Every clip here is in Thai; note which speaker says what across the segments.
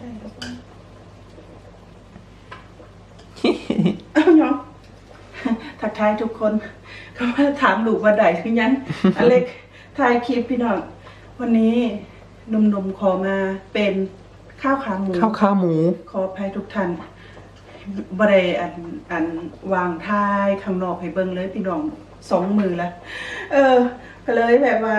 Speaker 1: ได้แล้วก็เอาเนาะทักทายทุกคนเขามาถามลูกว่าใดคือยังอเล็กถ่ายคลิปพี่น้องวันนี้หนุ่มๆขอมาเป็นข้าวขาหมู
Speaker 2: ข้าวขาหมู
Speaker 1: ขออภัยทุกท่านบ่ได้อันอันวางท้ายข้างนอกให้เบิ่งเลยพี่น้องสองมือละเออก็เลยแบบว่า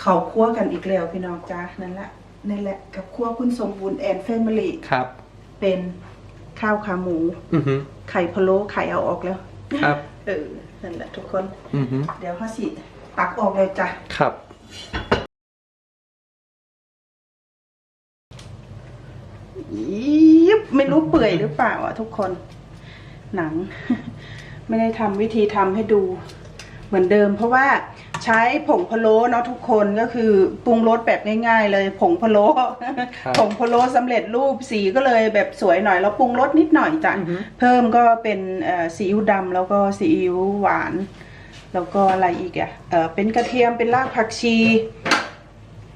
Speaker 1: เขาคั่วกันอีกแล้วพี่น้องจ้านั่นแหละ นั่นแหละกับคั่วคุณสมบูรณ์แอนแฟมิลี่
Speaker 2: ครับ
Speaker 1: เป็นข้าวขาหมู
Speaker 2: อือฮึ
Speaker 1: ไข่พะโล้ไข่เอาออกแล้ว
Speaker 2: ครับ
Speaker 1: เออ นั่นแหละทุกคน
Speaker 2: อือฮึ
Speaker 1: เดี๋ยวเขาสิ ตักออกเลยจ้ะ
Speaker 2: ครับ
Speaker 1: ยิบไม่รู้เปื่อยหรือเปล่าอะทุกคน หนัง ไม่ได้ทำวิธีทำให้ดู เหมือนเดิม เพราะว่า ใช้ผงพะโล้เนาะทุกคนก็คือปรุงรสแบบง่ายๆ เลยผงพะโล้
Speaker 2: ครับ
Speaker 1: ผงพะโล้สำเร็จรูปสีก็เลยแบบสวยหน่อยแล้วปรุงรสนิดหน่อยจ้ะ
Speaker 2: อือฮึ
Speaker 1: เพิ่มก็เป็นเอ่อซีอิ๊วดำแล้วก็ซีอิ๊วหวาน แล้วก็อะไรอีกอะเออเป็นกระเทียมเป็นรากผักชี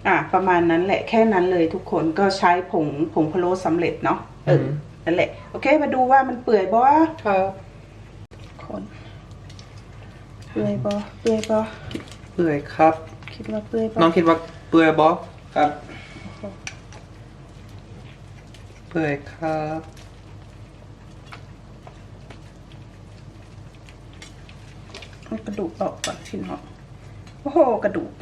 Speaker 1: อะประมาณนั้นแหละแค่นั้นเลยทุกคนก็ใช้ผงผงพะโล้สำเร็จเนาะเออ
Speaker 2: อือฮึ
Speaker 1: นั่นแหละ โอเค มาดูว่ามันเปื่อยบ่
Speaker 2: ครับ
Speaker 1: คนเปื่อยบ่เปื่อยบ่
Speaker 2: เปื่อยครับ
Speaker 1: คิดว่าเปื่อยบ่
Speaker 2: น้องคิดว่าเปื่อยบอครับ เปื่อยครับ
Speaker 1: เอากระดูกออกก่อนพี่น้องโอ้โหกระดูก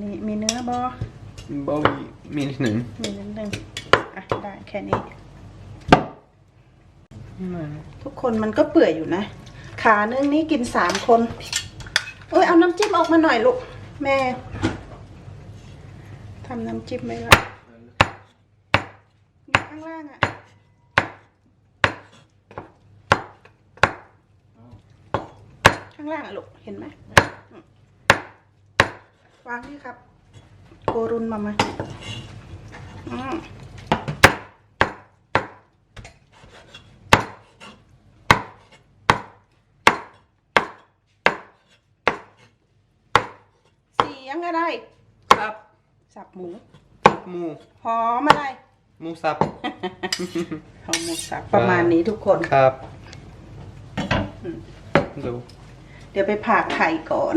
Speaker 1: นี่มีเนื้อบ่
Speaker 2: บอมีมีนิดหนึ่ง
Speaker 1: มีนิดนึงอะได้แค่นี้ ทุกคนมันก็เปื่อยอยู่นะ ขาเนื้อนี้กินสามคน เอ้ยเอาน้ำจิ้มออกมาหน่อยลูก แม่ทำน้ำจิ้มไว้ละอยู่ข้างล่างอะข้างล่างอะลูก เห็นไหมอืมวางนี่ครับ โกรุนมามาอืม เสียง อะไร
Speaker 2: ครับ
Speaker 1: สับหมู
Speaker 2: หมู
Speaker 1: หอมอะไร
Speaker 2: หมูสับ
Speaker 1: หอมหมูสับประมาณนี้ทุกคน
Speaker 2: ครับ
Speaker 1: อืม
Speaker 2: ดู
Speaker 1: เดี๋ยวไปผ่าไข่ก่อน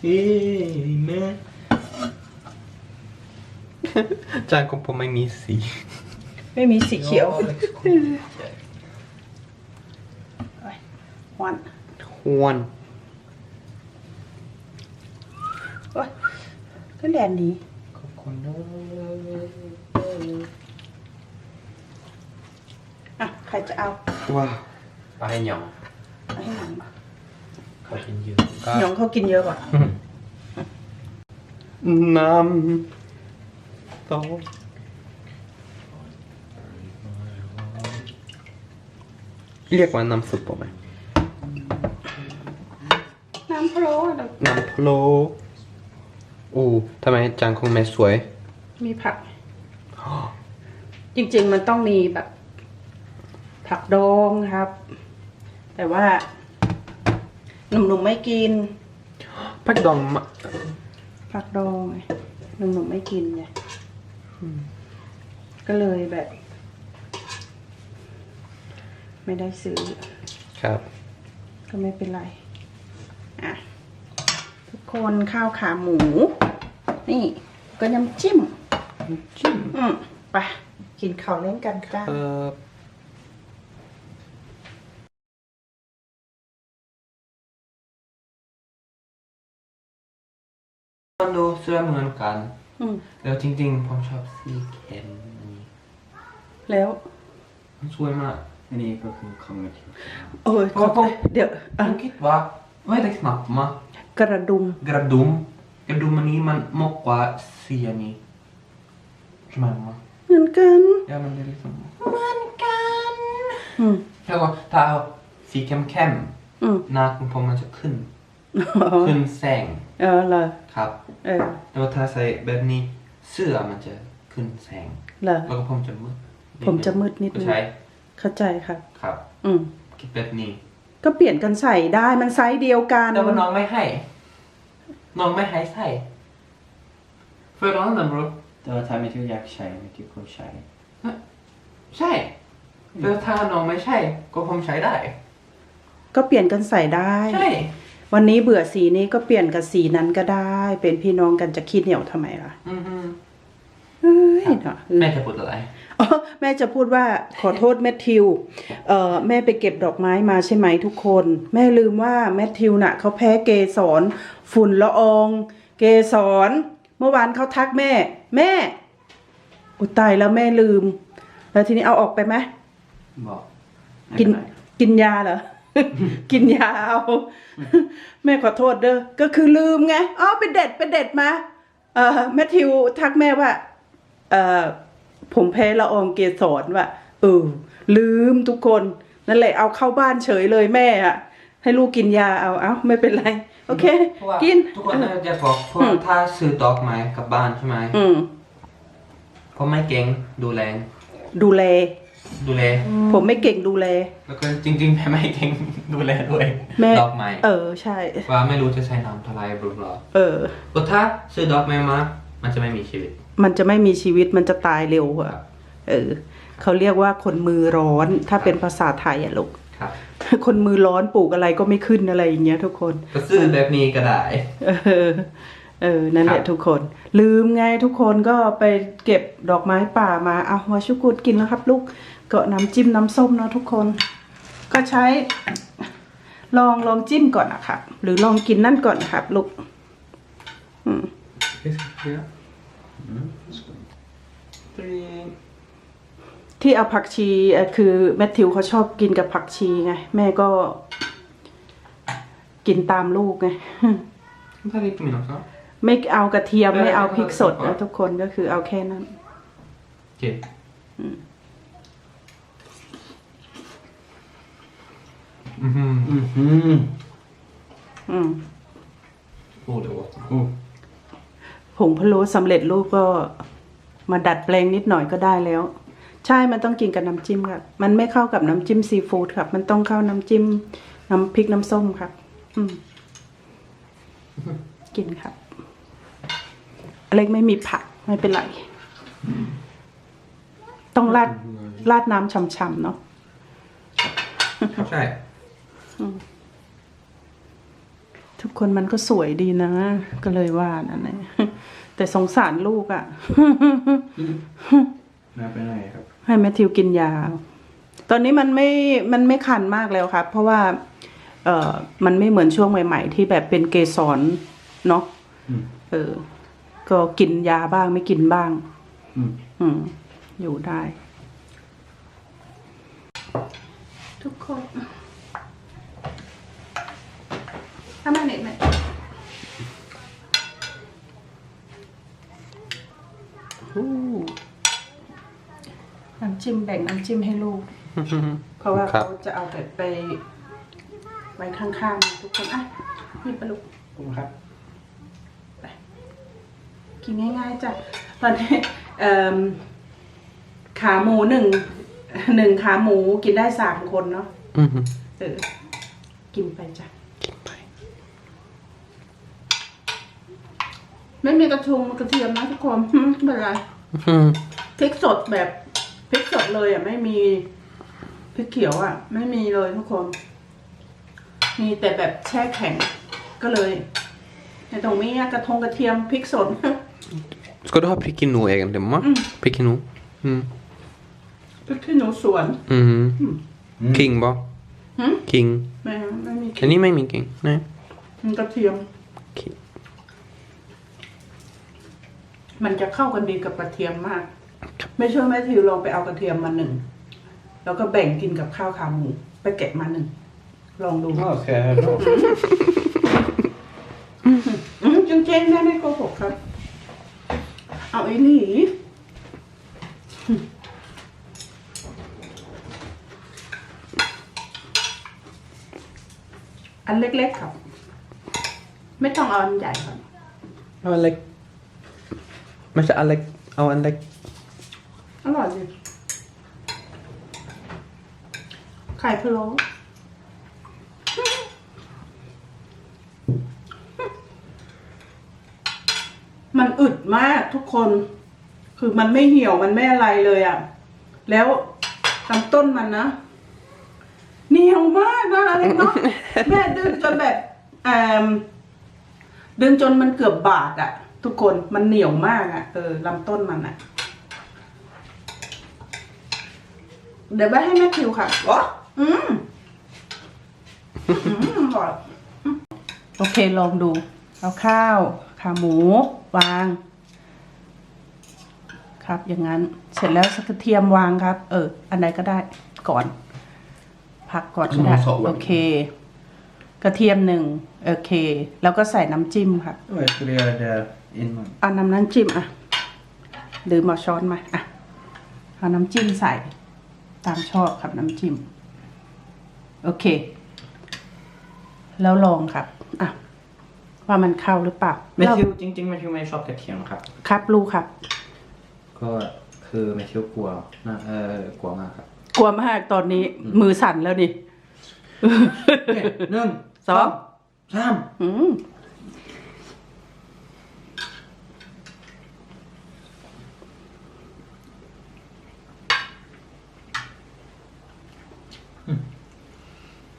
Speaker 2: เฮ้ยแม่จานของผมไม่มีสี
Speaker 1: ไม่มีสีเขียว หวาน
Speaker 2: ทวน
Speaker 1: โอ้ยก็แดนดี
Speaker 2: ขอบคุณนะ
Speaker 1: อะใครจะเอา
Speaker 2: ว้าว
Speaker 3: เอาให้หยอง
Speaker 1: เอาให้หนัง
Speaker 3: เขากินเยอะ
Speaker 1: หยองเขากินเยอะกว่า
Speaker 2: น้ำต้องเรียกว่าน้ำซุปป่ะไหม
Speaker 1: น้ำพะ โล้อะ
Speaker 2: น้ำพะโล้อู้ทำไมจานของแม่สวย
Speaker 1: มีผัก จริงๆมันต้องมีแบบ ผักดองครับ แต่ว่าหนุ่มๆไม่กิน
Speaker 2: พักดองมะ
Speaker 1: ผักดองไงหนุ่มๆไม่กินไงก็เลยแบบ ไม่ได้ซื้อ
Speaker 2: ครับ
Speaker 1: ก็ไม่เป็นไร อะทุกคนข้าวขาหมู นี่ก็น้ำจิ้ม
Speaker 2: จิ้ม
Speaker 1: อืมไปกินข้าวเล่นกันจ้า
Speaker 2: เอ่อคอนโดเสื้อเหมือนกัน
Speaker 1: อืม
Speaker 2: แล้วจริงๆ ผมชอบสีเข้มอันนี้
Speaker 1: แล้ว
Speaker 2: มันสวยมาก
Speaker 3: อันนี้ก็คือคำนึง
Speaker 1: โอ้ย
Speaker 2: เพราะผม
Speaker 1: เดี๋ยว
Speaker 2: ผ
Speaker 1: อะ
Speaker 2: มคิดว่า ไม่ได้หนักมาก
Speaker 1: กระดุม
Speaker 2: กระดุมกระดุมอันนี้มันมากกว่าสีอันนี้ใช่ไหมมั้ง
Speaker 1: เหมือนกัน
Speaker 2: ยามันได้ลิสม
Speaker 1: เหมือนกันอืม
Speaker 2: แล้วก็ถ้าเอาสีเข้มเข้ม
Speaker 1: อืม
Speaker 2: ๆหน้าของผมมันจะขึ้น
Speaker 1: อ๋อ
Speaker 2: ขึ้นแสง
Speaker 1: เออเหรอ
Speaker 2: ครับ
Speaker 1: เออ
Speaker 2: แต่ว่าถ้าใส่แบบนี้เสื้อมันจะขึ้นแสง
Speaker 1: เหรอ
Speaker 2: แล้วก็ผมจะมืด
Speaker 1: ผมจะมืดนิดนึง
Speaker 2: ก็ใช้
Speaker 1: เข้าใจครับ
Speaker 2: ครับ
Speaker 1: อืม
Speaker 2: คิดแบบนี้
Speaker 1: ก็เปลี่ยนกันใส่ได้มันไซส์เดียวกัน
Speaker 2: แต่ว่าน้องไม่ให้ น้องไม่ให้ใส่เฟรนด์นั่นบร
Speaker 3: แต่ว่าถ้าไม่ที่อยากใช้ไม่ที่เขาใช้
Speaker 2: ใช่แต่ถ้าน้องไม่ใช่ ก็ผมใช้ได้
Speaker 1: ก็เปลี่ยนกันใส่ได้
Speaker 2: ใช่
Speaker 1: วันนี้เบื่อสีนี้ก็เปลี่ยนกับสีนั้นก็ได้ เป็นพี่น้องกันจะคิดเหนียวทำไมล่ะ
Speaker 2: อือฮึ
Speaker 1: เอ้ยเนาะ
Speaker 2: แม่จะพูดอะไร
Speaker 1: อ๋อ แม่จะพูดว่าขอโทษแมทธิวเอ่อแม่ไปเก็บดอกไม้มาใช่ไหมทุกคน แม่ลืมว่าแมทธิวน่ะเขาแพ้เกสรฝุ่นละออง เกสรเมื่อวานเขาทักแม่ แม่อุยตายแล้วแม่ลืม แล้วทีนี้เอาออกไปไหม
Speaker 3: บอก
Speaker 1: กิน
Speaker 3: ไม่เป็ไร
Speaker 1: กินยาเหรอ กินยาเอา แม่ขอโทษเด้อก็คือลืมไงอ๋อไปเด็ดไปเด็ดมา เอ่อแมทธิวทักแม่ว่า เอ่อ ผมแพ้ละอองเกสรว่ะเออ ลืมทุกคน นั่นแหละเอาเข้าบ้านเฉยเลยแม่อะให้ลูกกินยาเอาเอ้าไม่เป็นไร โอเค
Speaker 2: เพราะว่า
Speaker 1: กิน
Speaker 2: ทุกคนน่าจะบอกเพราะว่าถ้าซื้อดอกไม้กลับบ้านใช่ไหม
Speaker 1: อืม
Speaker 2: เพราะไม่เก่งดูแล
Speaker 1: ดูแล
Speaker 2: ดูแล
Speaker 1: ผมไม่เก่งดูแล
Speaker 2: แล้วก็จริงๆแม่ไม่เก่งดูแลด้วย
Speaker 1: แม่
Speaker 2: ดอกไม้
Speaker 1: เออใช่
Speaker 2: ว่าไม่รู้จะใช้น้ำเท่าไหรบลูบลอ
Speaker 1: เออ
Speaker 2: ก็ถ้าซื้อดอกไม้มา มันจะไม่มีชีวิต
Speaker 1: มันจะไม่มีชีวิตมันจะตายเร็วอะเออเขาเรียกว่าคนมือร้อน ถ้าเป็นภาษาไทยอะลูก
Speaker 2: ครับ
Speaker 1: คนมือร้อนปลูกอะไรก็ไม่ขึ้นอะไรอย่างเงี้ยทุกคน
Speaker 2: ก็ซื้อแบบนี้ก็ได้
Speaker 1: เออเออ นั่นแหละ
Speaker 2: ครับ
Speaker 1: ทุกคน ลืมไงทุกคนก็ไปเก็บดอกไม้ป่ามาเอาหัวชุกุดกินแล้วครับ ลูกก็น้ำจิ้มน้ำส้มเนาะทุกคน ก็ใช้ ลองลองจิ้มก่อนนะครับหรือลองกินนั่นก่อนนะครับ ลูก อืม ที่เอาผักชีเอ่อคือแมทธิวเขาชอบกินกับผักชีไง แม่ก็กินตามลูกไง
Speaker 2: ถ้าลิปมิน också
Speaker 1: ไม่เอากระเทียม
Speaker 2: เออ
Speaker 1: ไม่เอาพริกสด
Speaker 2: เออ
Speaker 1: นะทุกคนก็คือเอาแค่นั้น
Speaker 2: Okej. Mhm.
Speaker 3: อือหือ
Speaker 1: อืม
Speaker 2: Oh, det var gott.
Speaker 3: โอ้
Speaker 1: ผงพะโล้สำเร็จรูปก็มาดัดแปลงนิดหน่อยก็ได้แล้ว ใช่มันต้องกินกับน้ำจิ้มครับมันไม่เข้ากับน้ำจิ้มซีฟู้ดครับ มันต้องเข้าน้ำจิ้มน้ำพริกน้ำส้มครับ อืม กินครับอเล็กไม่มีผักไม่เป็นไร ต้องราดราดน้ำช่ำๆเนาะ
Speaker 2: ใช่
Speaker 1: ทุกคนมันก็สวยดีนะ ก็เลยว่านั่นแหละ แต่สงสารลูกอะ่ะ
Speaker 3: น่าเป็นไรครับ
Speaker 1: ให้แมทธิวกินยา ตอนนี้มันไม่ มันไม่คันมากแล้วครับ เพราะว่า เออมันไม่เหมือนช่วงใหม่ๆ ที่แบบเป็นเกสรเนาะ
Speaker 3: อืม
Speaker 1: เออ ก็กินยาบ้างไม่กินบ้าง
Speaker 3: อืม
Speaker 1: อืม อยู่ได้ ทุกคนทำไมเน็ตไหม น้ำจิ้มแบ่งน้ำจิ้มให้ลูก เพราะว่า
Speaker 2: ครั
Speaker 1: เขา
Speaker 2: บ
Speaker 1: จะเอาแต่ไปไว้ข้างๆ ทุกคนอะหยิบไปลูก
Speaker 3: ขอบคุณครับ
Speaker 1: กินง่ายๆจ้ะตอนนี้เอิ่มขาหมูหนึ่งหนึ่งขาหมูกินได้สามคนเนาะ
Speaker 2: Mhm.
Speaker 1: เออกินไปจ้ะไม่มีกระทุงกระเทียมนะทุกคน ไม่เป็นไร
Speaker 2: Mhm.
Speaker 1: พริกสดแบบพริกสดเลยอะ ไม่มีพริกเขียวอะ ไม่มีเลยทุกคน มีแต่แบบแช่แข็งก็เลย ในตรงนี้กระทงกระเทียมพริกสด
Speaker 2: Ska du ha prickino egentligen, mamma?
Speaker 1: Mm.
Speaker 2: Prickino? Mm.
Speaker 1: พริกขี้หนูสวน
Speaker 2: Mhm.
Speaker 3: Mm.
Speaker 2: King va?
Speaker 1: หืม
Speaker 2: King.
Speaker 1: ไม่ไม่มี
Speaker 2: Kan ni med min king? Nej.
Speaker 1: มันกระเทียม
Speaker 2: King.
Speaker 1: มันจะเข้ากันดีกับกระเทียมมาก ไม่ช่วยแม่ทิวลองไปเอากระเทียมมาหนึ่ง แล้วก็แบ่งกินกับข้าวขาหมูไปแกะมาหนึ่ง ลองดู
Speaker 3: Ja, ska jag höra då?
Speaker 1: อืมจริงๆแม่ไม่โกหกครับ เอาไอ้นี่อันเล็กๆครับ ไม่ต้องเอาอันใหญ่ครับ
Speaker 2: ไม่ใช่อันเล็ก เอา
Speaker 1: อันเล็ก อร่อยดีไข่พะโล้มันอึดมากทุกคน คือมันไม่เหี่ยวมันไม่อะไรเลยอะ่ะ แล้วลำต้นมันนะเหนียวมากนะอะไรเนาะ แม่ดึงจนแบบแอมดึงจนมันเกือบบาดอะ่ะ ทุกคนมันเหนียวมากอะ่ะเออลำต้นมันอะ่ะ เดี๋ยวไปให้แม่คิวค่ะวะอืมอืมอร่อยโอเคลองดู เอาข้าวขาหมู วาง ครับ อย่างนั้น เสร็จแล้วสักกระเทียมวางครับ เออ อันไหนก็ได้ก่อนพักก่อนก็ได้
Speaker 2: ขนมสด
Speaker 1: โอเค กระเทียมหนึ่งโอเค แล้วก็ใส่น้ำจิ้มค่ะ
Speaker 3: Och jag skulle göra det innan.
Speaker 1: เอาน้ำน้ำจิ้มอะหรือมาช้อนมาอะเอาน้ำจิ้มใส่ ตามชอบครับน้ำจิ้ม โอเค แล้วลองครับอะว่ามันเข้าหรือเปล่า
Speaker 3: แมทธิวจริงๆแมทธิวไม่ชอบกระเทียมครับ
Speaker 1: ครับรู้ครับ
Speaker 3: ก็คือแมทธิวกลัวนะเออกลัวมากครับ
Speaker 1: กลัวมากตอนนี้มือสั่นแล้วนี่
Speaker 3: หนึ่ง
Speaker 1: สอง
Speaker 3: สาม
Speaker 1: อืม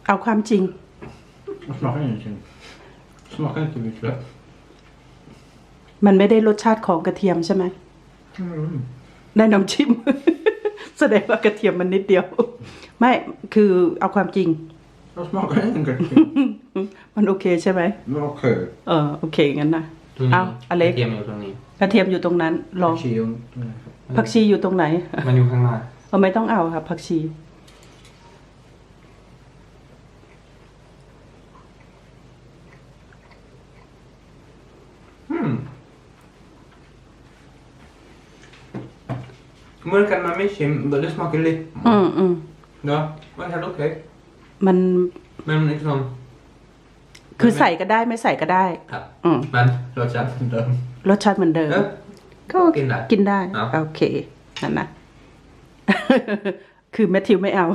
Speaker 1: เอาความจริง
Speaker 3: smakar ingenting smakar inte mycket
Speaker 1: มันไม่ได้รสชาติของกระเทียมใช่ไหม
Speaker 3: mm.
Speaker 1: ได้น้ำจิ้ม แสดงว่ากระเทียมมันนิดเดียว ไม่คือเอาความจริง
Speaker 3: jag smakar ingen gräddfil
Speaker 1: มันโอเคใช่ไหม
Speaker 3: men okej
Speaker 1: เออโอเคงั้นนะ
Speaker 2: ตรงนี้
Speaker 1: เอาอเล็ก
Speaker 2: กระเทียมอยู่ตรงนี้
Speaker 1: กระเทียมอยู่ตรงนั้นลอง
Speaker 3: Chio
Speaker 1: ผักชีอยู่ตรงไหน
Speaker 2: มันอยู่ข้างหน้า
Speaker 1: เราไม่ต้องเอาครับผักชี
Speaker 2: เหมือนกันมันไม่ชิม but det smakar lite
Speaker 1: อืมอืม
Speaker 2: ja men helt okej
Speaker 1: มัน
Speaker 2: men liksom
Speaker 1: คือใส่ก็ได้ไม่ใส่ก็ได้
Speaker 2: ครับ
Speaker 1: อืม
Speaker 2: men rödtjänst dum
Speaker 1: รสชาติเหมือนเดิม
Speaker 2: เอ๊ะ
Speaker 1: ก็
Speaker 2: กินได้
Speaker 1: กินได้
Speaker 2: เอา
Speaker 1: โอเค นั่นนะ คือแมทธิวไม่เอา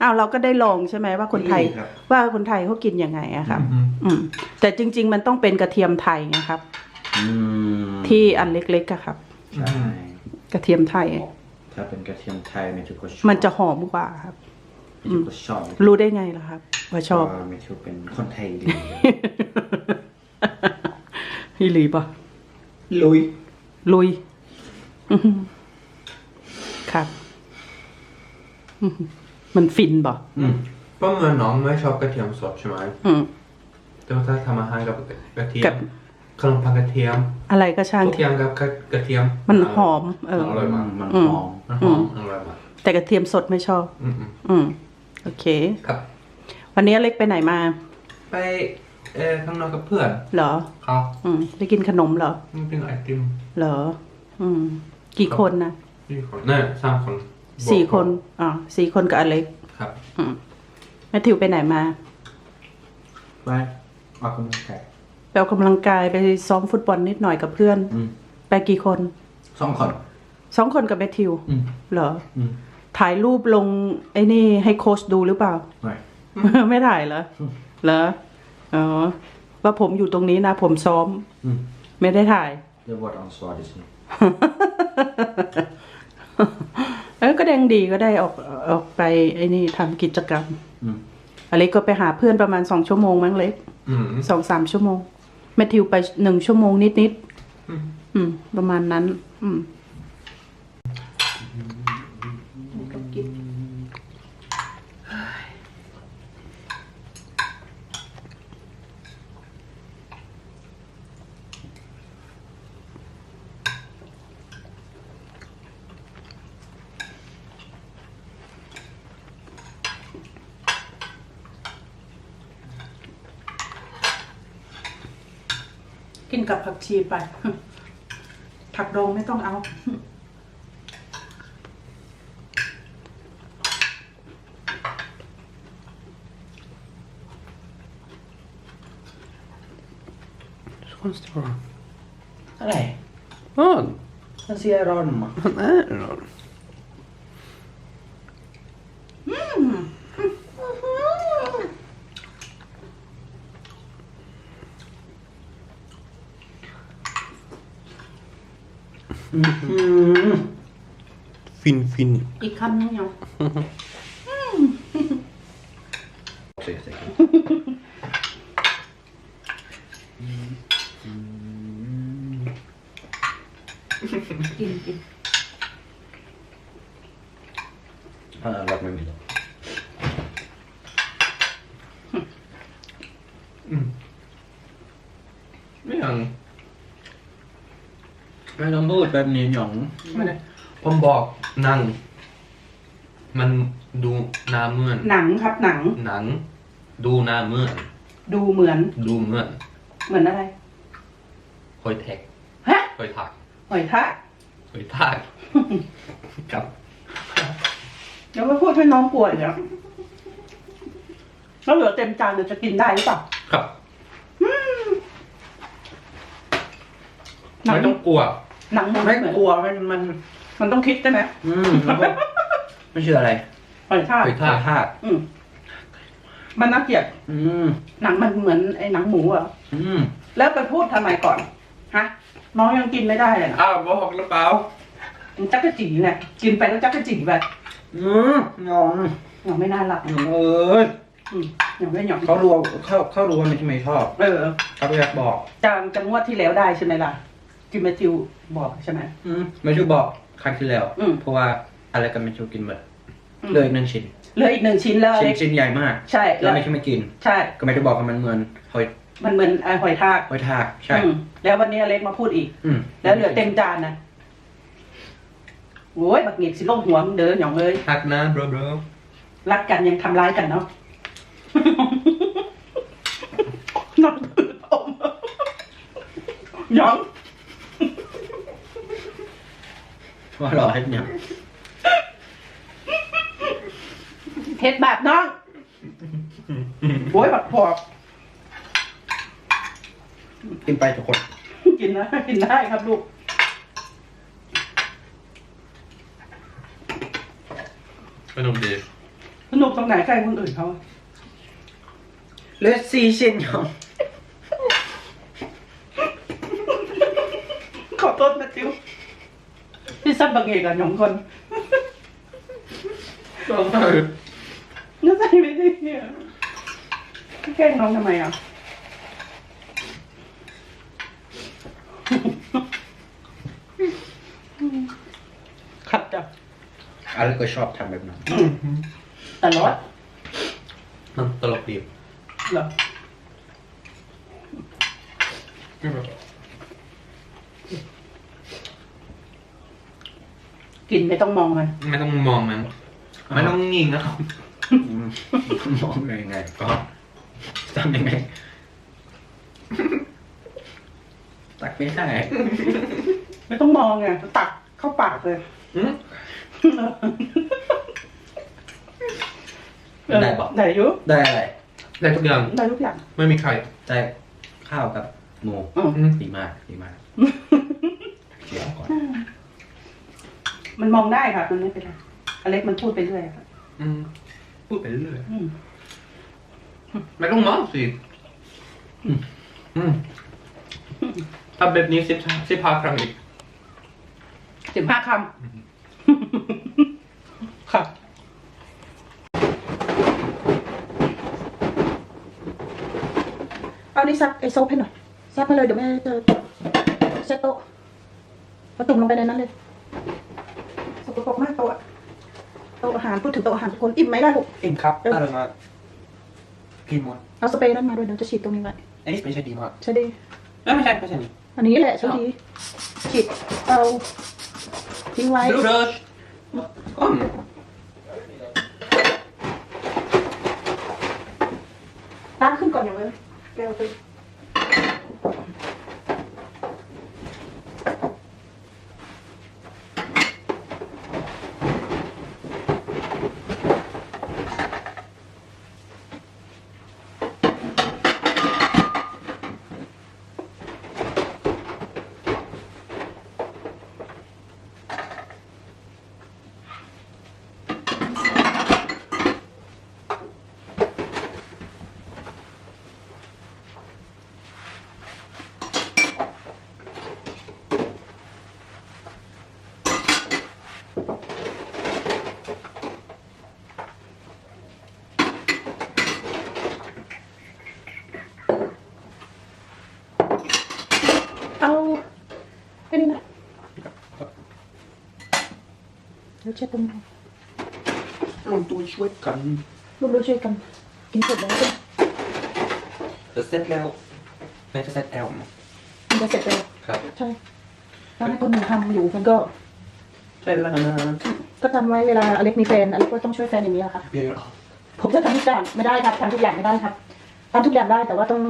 Speaker 1: เอาเราก็ได้ลองใช่ไหมว่าคนไทย
Speaker 3: ครับ
Speaker 1: ว่าคนไทยเขากินยังไงอะครับ
Speaker 2: อืม
Speaker 1: อืม แต่จริง ๆ มันต้องเป็นกระเทียมไทยนะครับ
Speaker 3: Mm.
Speaker 1: ที่อันเล็กๆอะครับ
Speaker 3: ใช่
Speaker 1: กระเทียมไทย
Speaker 3: ถ้าเป็นกระเทียมไทยแมทธิวก็ชอบ
Speaker 1: มันจะหอมกว่าครับ
Speaker 3: แมทธิวก็ชอบ
Speaker 1: รู้ได้ไงล่ะครับ ว่าชอบ
Speaker 3: เพราะว่าแมทธิวเป็นคนไทยดี
Speaker 1: ฮิลีปะ
Speaker 3: ลุย
Speaker 1: ลุยอื้อหือครับอื้อหือมันฟินปะ
Speaker 2: อืมเพราะเหมือนน้องไม่ชอบกระเทียมสดใช่ไหม
Speaker 1: อืม
Speaker 2: แต่ว่าถ้าทำอาหารกับกระเทีย
Speaker 1: กั
Speaker 2: ม
Speaker 1: บ
Speaker 2: ขนมปังกระเทียม
Speaker 1: อะไรก็ช่าง
Speaker 2: ทุกอย่างกับกระเทียม
Speaker 1: มันหอมเออ
Speaker 2: อร่อยมาก
Speaker 3: มัน
Speaker 1: อืม
Speaker 3: หอม
Speaker 2: มันหอมอร่อยมาก
Speaker 1: แต่กระเทียมสดไม่ชอบ
Speaker 2: อืมอืม
Speaker 1: อืมโอเค
Speaker 2: ครับ
Speaker 1: วันนี้อเล็กไปไหนมา
Speaker 2: ไปเอ่อข้างนอกกับเพื่อน
Speaker 1: เหรอ
Speaker 2: ครับ
Speaker 1: อืมไปกินขนมเหรอ
Speaker 2: มันเป็นไอติม
Speaker 1: เหรอ อืม กี่คนนะ
Speaker 2: สี่คนเนี่ยสามคน
Speaker 1: สี่คนอ๋อสี่คนกับอเล็ก
Speaker 2: ครับ
Speaker 1: อืมแมทธิวไปไหนมา
Speaker 3: ไปออกกำลังกาย
Speaker 1: ไปออกกำลังกายไปซ้อมฟุตบอลนิดหน่อยกับเพื่อน
Speaker 3: อืม
Speaker 1: ไปกี่คน
Speaker 3: สองคน
Speaker 1: สองคนกับแมทธิว
Speaker 3: อืม
Speaker 1: เหรอ
Speaker 3: อืม
Speaker 1: ถ่ายรูปลงไอ้นี่ให้โค้ชดูหรือเปล่า
Speaker 3: ไม่
Speaker 1: ไม่ถ่ายเหรอเหรออ๋อว่าผมอยู่ตรงนี้นะ ผมซ้อม
Speaker 3: อืม
Speaker 1: ไม่ได้ถ่าย
Speaker 3: det är vårt ansvar just nu
Speaker 1: เออก็แดงดีก็ได้ออกออกไปไอ้นี่ทำกิจกรรม
Speaker 3: อืม
Speaker 1: อเล็กก็ไปหาเพื่อนประมาณสองชั่วโมงมั้งเล็ก
Speaker 2: อืม
Speaker 1: สองสามชั่วโมง แมทธิวไปหนึ่งชั่วโมงนิดนิด
Speaker 2: อืม
Speaker 1: ๆอืมประมาณนั้น อืม กินกับผักชีไป ผักดองไม่ต้องเอา
Speaker 2: Så konstigt var det.
Speaker 3: อะไร
Speaker 2: Vad?
Speaker 3: มันเสียร้อนมั้ง
Speaker 2: Han är då. ฟินฟิน
Speaker 1: อีกคำนึงเนาะ
Speaker 3: เสียเสีย
Speaker 1: กินกิน
Speaker 3: เออรับไม่มี
Speaker 2: ไม่ยัง
Speaker 3: ไม่ต้องพูด แบบนี้หยอง
Speaker 2: ไม่ได้ผมบอกหนัง มันดูหน้าเหมือน
Speaker 1: หนังครับหนัง
Speaker 2: หนัง ดูหน้าเหมือน
Speaker 1: ดูเหมือน
Speaker 2: ดูเหมือน
Speaker 1: เหมือนอะไร
Speaker 2: หอยแท็ก
Speaker 1: ฮะ
Speaker 2: หอยทาก
Speaker 1: หอยทาก
Speaker 2: หอยทากครับ
Speaker 1: เดี๋ยวมาพูดให้น้องป่วยเดี๋ยวแล้วเหลือเต็มจานเดี๋ยวจะกินได้หรือเปล่า
Speaker 2: ครับ
Speaker 1: หนัง
Speaker 2: ไม่ต้องกลัว
Speaker 1: หนังมัน
Speaker 3: ไม่
Speaker 1: เหมือน
Speaker 3: กลัวมันมัน
Speaker 1: มันต้องคิดใช่ไหม
Speaker 3: อืมแล้วก็ไม่เชื่ออะไร
Speaker 1: หอยทาก
Speaker 2: หอยทาก
Speaker 3: ธาตุ
Speaker 1: อืมมันน่าเกลียด
Speaker 3: อืม
Speaker 1: หนังมันเหมือนไอ้หนังหมูเหรอ
Speaker 3: อืม
Speaker 1: แล้วไปพูดทำไมก่อนฮะน้องยังกินไม่ได้เลยนะ
Speaker 2: อ้าวบอกหรือเปล่า
Speaker 1: มันจักกะจีเนี่ยกินไปแล้วจักกะจีไป
Speaker 3: อืมหยอง
Speaker 1: ยังไม่น่ารัก
Speaker 3: หยองเอ้ย
Speaker 1: อืมยังไม่หยอง
Speaker 3: เขารู้ว่าเขาเขารู้ว่าไม่ใช่ไม่ชอบ
Speaker 1: เออ
Speaker 3: เขาก็อยากบอก
Speaker 1: จางจังวดที่แล้วได้ใช่ไหมล่ะ กินแมทิวบอกใช่ไหม
Speaker 3: อืมไม่ชูบอกครั้งที่แล้ว
Speaker 1: อืม
Speaker 3: เพราะว่าอะไรกันไม่ชูกินหมด
Speaker 1: อืม
Speaker 3: เหลยหนึ่งชิ้น
Speaker 1: เหลืออีกหนึ่งชิ้นแล้ว
Speaker 3: ชิ้น
Speaker 1: เล็ก
Speaker 3: ชิ้นใหญ่มาก
Speaker 1: ใช่
Speaker 3: แล้
Speaker 1: แล้วว
Speaker 3: ไม่ใช่ไม่กิน
Speaker 1: ใช่
Speaker 3: ก็ไม่ได้บอกว่ามันเหมือนหอย
Speaker 1: มันเหมือนไอ้หอยทาก
Speaker 3: หอยทากใช่
Speaker 1: อืมแล้ววันนี้อเล็กมาพูดอีก
Speaker 3: อืม
Speaker 1: แล้วเหลือเต็มจานนะโอ้ยบักหงิดสิลงหัวมึงเดินหยองเลย
Speaker 2: ทักนะ bro bro
Speaker 1: รักกันยังทำร้ายกันเนาะ นอนผืนอมหยอง
Speaker 3: ว่ารอให้เนี่ย
Speaker 1: เฮ็ดแบบน้อง โอ้ยบักพอก
Speaker 3: กินไปทุกคน
Speaker 1: กินนะกินได้ครับลูก
Speaker 2: ขนมดี
Speaker 1: สนุกตรงไหนใครคนอื่นเขา
Speaker 3: เหลือสี่ชิ้นหยอง
Speaker 1: ขอโทษนะจิว พี่ซัดบังเอกอะหยองคน
Speaker 2: ก็ได้
Speaker 1: น่าใจไม่ได้เนี่ยแกล้งน้องทำไมอะ ขัดจ้ะ
Speaker 3: อะไรก็ชอบทำแบบนั้น
Speaker 1: แต่ร้อน
Speaker 2: มันตลกดี
Speaker 1: เหรอกิ นไม่ต้องมองมัน
Speaker 2: ไม่ต้องมองมันไม่ต้องงิงนะครับ
Speaker 3: อืมมองยังไง ก็ทำยังไง ตักไม่ได้
Speaker 1: ไม่ต้องมองไงตักเข้าปากเลย
Speaker 2: อืม
Speaker 3: ได้บอก
Speaker 1: ได้อยุ
Speaker 3: ได้อะไร
Speaker 2: ได้ทุกอย่าง
Speaker 1: ได้ทุกอย่าง
Speaker 2: ไม่มีใคร
Speaker 3: ได้ข้าวกับหมู
Speaker 1: อืม
Speaker 2: อืม
Speaker 3: ดีมากดีมากเชียร์ก่อน
Speaker 1: มันมองได้ค่ะมันไม่เป็นไรอเล็กมันพูดไปเรื่อยค่ะ
Speaker 2: อืมพูดไปเรื่อย
Speaker 1: อืม
Speaker 2: ไม่ต้องมองสิอืมทำแบบนี้สิบสิบห้าครั้งอีก
Speaker 1: สิบห้าคำค่ะเอานี่ซักไอโซฟให้หน่อยซักไปเลยเดี๋ยวแม่จะเช็ดโต๊ะประตุ่มลงไปในนั้นเลยสกปรกมากโต๊ะอะโต๊ะอาหารพูดถึงโต๊ะอาหารทุกคนอิ่มไหมล่ะลูก
Speaker 2: อิ่มครับ
Speaker 1: เอออ
Speaker 2: ร่อยมากกินหมด
Speaker 1: เอาสเปรย์นั้นมาด้วยเดี๋ยวจะฉีดตรงนี้ไว้
Speaker 2: อันนี้ไม่ใช่ดีมาก
Speaker 1: ใช่ดิ
Speaker 2: เอ้ยไม่ใช่ไม่ใช่นี่
Speaker 1: อันนี้แหละใช่ดีฉีดเอาทิ้งไว้
Speaker 2: ดูเด้ออืม
Speaker 1: ตั้งขึ้นก่อนอย่างเลยแก้วไป เช็ดตรงนี้
Speaker 2: ลงตัวช่วยกัน
Speaker 1: ลูกๆช่วยกัน กินเสร็จแล้วใช่ไหม
Speaker 2: จะเสร็จแล้วแม่จะเสร็จแล้ว
Speaker 1: มันจะเสร็จแล้ว
Speaker 2: ครับ
Speaker 1: ใช่ถ้าให้คนหนึ่งทำอยู่มันก็
Speaker 2: ใช่แล้วนะ
Speaker 1: ก็ทำไว้เวลาอเล็กมีแฟนอเล็กก็ต้องช่วยแฟนอย่างนี้แหละค่ะ
Speaker 2: เบียร์
Speaker 1: ผมจะทำทุกอย่างไม่ได้ครับทำทุกอย่างไม่ได้ครับทำทุกอย่างได้แต่ว่าต้อง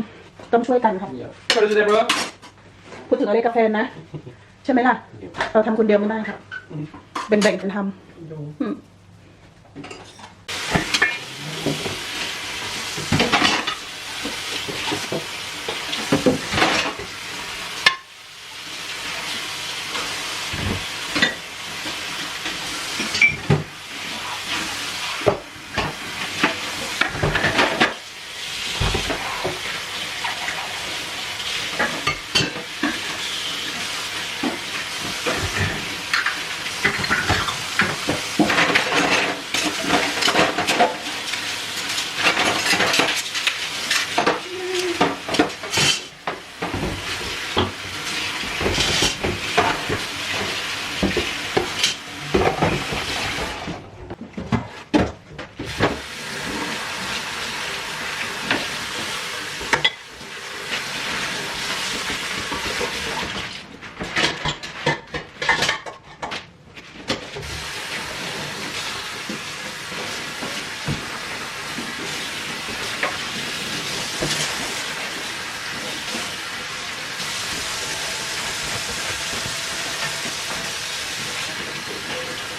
Speaker 1: ต้องช่วยกันครับ
Speaker 2: ก็จะได้ปะ
Speaker 1: พูดถึงอเล็กกับแฟนนะ ใช่ไหมล่ะ เราทำคนเดียวไม่ได้ครับ เป็นแบ่งกันทำอืม Thank you.